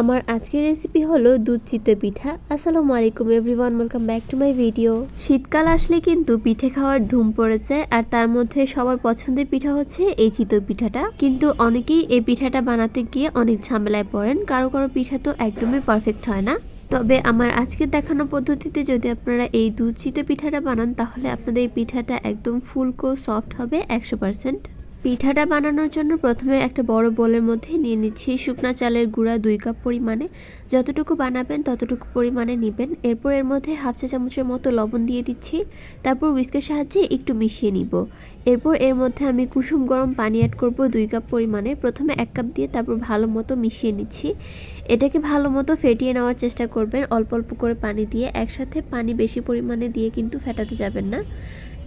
আমার আজকের রেসিপি হলো দুধ চিতই পিঠা। আসসালামু আলাইকুম everyone welcome back to my video শীতকাল আসলে কিন্তু পিঠে খাওয়ার ধুম পড়েছে আর তার মধ্যে সবার পছন্দের পিঠা হচ্ছে এই চিতই পিঠাটা। কিন্তু অনেকেই এই পিঠাটা বানাতে গিয়ে অনেক ঝামেলায় পড়েন, কারও কারও পিঠা তো একদমই পারফেক্ট হয় না। তবে আমার আজকে দেখানো পদ্ধতিতে যদি আপনারা এই দুধ চিতই পিঠাটা বানান, তাহলে আপনাদের এই পিঠাটা একদম ফুলকো সফট হবে একশো পার্সেন্ট পিঠাটা বানানোর জন্য প্রথমে একটা বড় বোলের মধ্যে নিয়ে নিচ্ছি শুকনা চালের গুঁড়া দুই কাপ পরিমাণে। যতটুকু বানাবেন ততটুকু পরিমাণে নেবেন। এরপর এর মধ্যে হাফ চা চামচের মতো লবণ দিয়ে দিচ্ছি। তারপর উইস্কের সাহায্যে একটু মিশিয়ে নিব। এরপর এর মধ্যে আমি কুসুম গরম পানি অ্যাড করব দুই কাপ পরিমাণে। প্রথমে এক কাপ দিয়ে তারপর ভালো মতো মিশিয়ে নিচ্ছি। এটাকে ভালো মতো ফেটিয়ে নেওয়ার চেষ্টা করবেন। অল্প অল্প করে পানি দিয়ে। একসাথে পানি বেশি পরিমাণে দিয়ে কিন্তু ফেটাতে যাবেন না।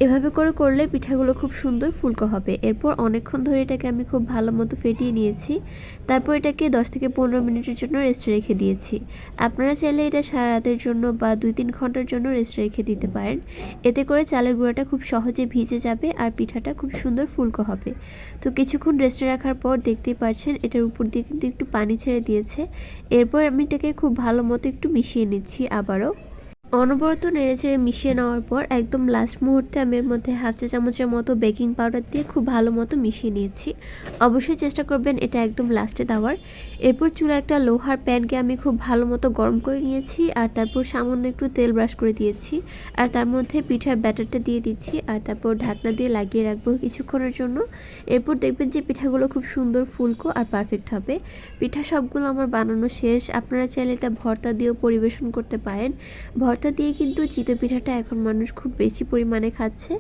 এভাবে করে করলে পিঠাগুলো খুব সুন্দর ফুলকো হবে। এরপর অনেকক্ষণ ধরে এটাকে আমি খুব ভালো মতো ফেটিয়ে নিয়েছি। তারপর এটাকে দশ থেকে পনেরো মিনিটের জন্য রেস্টে রেখে দিয়েছি। আপনারা চাইলে এটা সারা রাতের জন্য বা দুই তিন ঘণ্টার জন্য রেস্টে রেখে দিতে পারেন। এতে করে চালের গুঁড়াটা খুব সহজে ভিজে যাবে আর পিঠাটা খুব সুন্দর ফুলকো হবে। তো কিছুক্ষণ রেস্টে রাখার পর দেখতেই পাচ্ছেন এটার উপর দিয়ে কিন্তু একটু পানি ছেড়ে দিয়েছে। এরপর আমি এটাকে খুব ভালো মতো একটু মিশিয়ে নিচ্ছি আবারও। অনবরত নেড়েচেড়ে মিশিয়ে নেওয়ার পর একদম লাস্ট মুহূর্তে আমি এর মধ্যে হাফ চা চামচের মতো বেকিং পাউডার দিয়ে খুব ভালো মতো মিশিয়ে নিয়েছি। অবশ্যই চেষ্টা করবেন এটা একদম লাস্টে দেওয়ার। এরপর চুলা একটা লোহার প্যানকে আমি খুব ভালো মতো গরম করে নিয়েছি আর তারপর সামান্য একটু তেল ব্রাশ করে দিয়েছি। আর তার মধ্যে পিঠার ব্যাটারটা দিয়ে দিচ্ছি আর তারপর ঢাকনা দিয়ে লাগিয়ে রাখব কিছুক্ষণের জন্য। এরপর দেখবেন যে পিঠাগুলো খুব সুন্দর ফুলকো আর পারফেক্ট হবে। পিঠা সবগুলো আমার বানানো শেষ। আপনারা চাইলে এটা ভর্তা দিয়েও পরিবেশন করতে পারেন। ভর্তা ভর্তা দিয়ে কিন্তু চিতই পিঠাটা এখন মানুষ খুব বেশি পরিমাণে খাচ্ছে।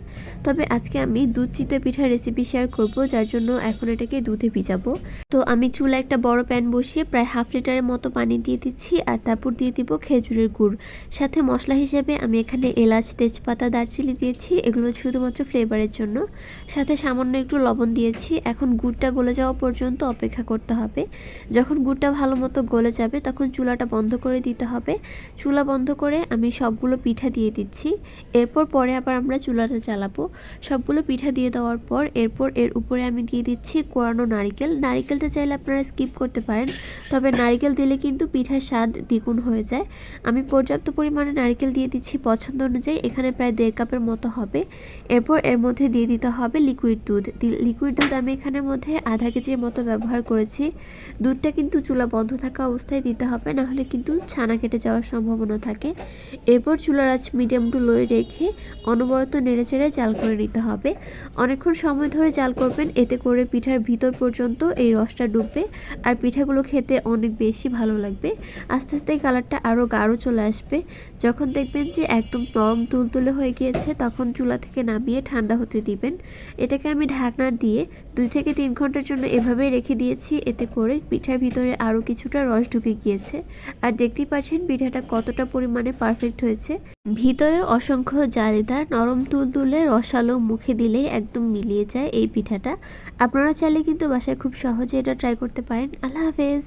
তবে আজকে আমি দুধ চিতই পিঠার রেসিপি শেয়ার করব, যার জন্য এখন এটাকে দুধে ভিজাবো। তো আমি চুলা একটা বড় প্যান বসিয়ে প্রায় হাফ লিটারের মতো পানি দিয়ে দিচ্ছি আর তারপর দিয়ে দিব খেজুরের গুড়। সাথে মশলা হিসেবে আমি এখানে এলাচ, তেজপাতা, দারচিনি দিয়েছি, এগুলো শুধুমাত্র ফ্লেভারের জন্য। সাথে সামান্য একটু লবণ দিয়েছি, এখন গুড়টা গলে যাওয়া পর্যন্ত অপেক্ষা করতে হবে। যখন গুড়টা ভালো মতো গলে যাবে, তখন চুলাটা বন্ধ করে দিতে হবে। চুলা বন্ধ করে আমি আমি সবগুলো পিঠা দিয়ে দিচ্ছি। এরপর পরে আবার আমরা চুলাটা জ্বালাবো সবগুলো পিঠা দিয়ে দেওয়ার পর এরপর এর উপরে আমি দিয়ে দিচ্ছি কোরানো নারিকেল। নারিকেলটা চাইলে আপনারা স্কিপ করতে পারেন, তবে নারিকেল দিলে কিন্তু পিঠার স্বাদ দ্বিগুণ হয়ে যায়। আমি পর্যাপ্ত পরিমাণে নারিকেল দিয়ে দিচ্ছি পছন্দ অনুযায়ী, এখানে প্রায় দেড় কাপের মতো হবে। এরপর এর মধ্যে দিয়ে দিতে হবে লিকুইড দুধ। লিকুইড দুধ আমি এখানের মধ্যে আধা কেজির মতো ব্যবহার করেছি। দুধটা কিন্তু চুলা বন্ধ থাকা অবস্থায় দিতে হবে, নাহলে কিন্তু ছানা কেটে যাওয়ার সম্ভাবনা থাকে। এরপর চুলার আঁচ মিডিয়াম টু লোয়ে রেখে অনবরত নেড়েচেড়ে জাল করে নিতে হবে। অনেকক্ষণ সময় ধরে জাল করবেন, এতে করে পিঠার ভিতর পর্যন্ত এই রসটা ডুববে আর পিঠাগুলো খেতে অনেক বেশি ভালো লাগবে। আস্তে আস্তে কালারটা আরও গাঢ় চলে আসবে। যখন দেখবেন যে একদম নরম তুলতুলে হয়ে গিয়েছে, তখন চুলা থেকে নামিয়ে ঠান্ডা হতে দিবেন। এটাকে আমি ঢাকনার দিয়ে দুই থেকে তিন ঘণ্টার জন্য এভাবেই রেখে দিয়েছি, এতে করে পিঠার ভিতরে আরও কিছুটা রস ঢুকে গিয়েছে। আর দেখতেই পাচ্ছেন পিঠাটা কতটা পরিমাণে পারফেক্ট পারফেক্ট হয়েছে। ভিতরে অসংখ্য জালিদার নরম তুলতুলে রসালো মুখে দিলেই একদম মিলিয়ে যায় এই পিঠাটা। আপনারা চাইলে কিন্তু বাসায় খুব সহজে এটা ট্রাই করতে পারেন। আল্লাহ হাফেজ।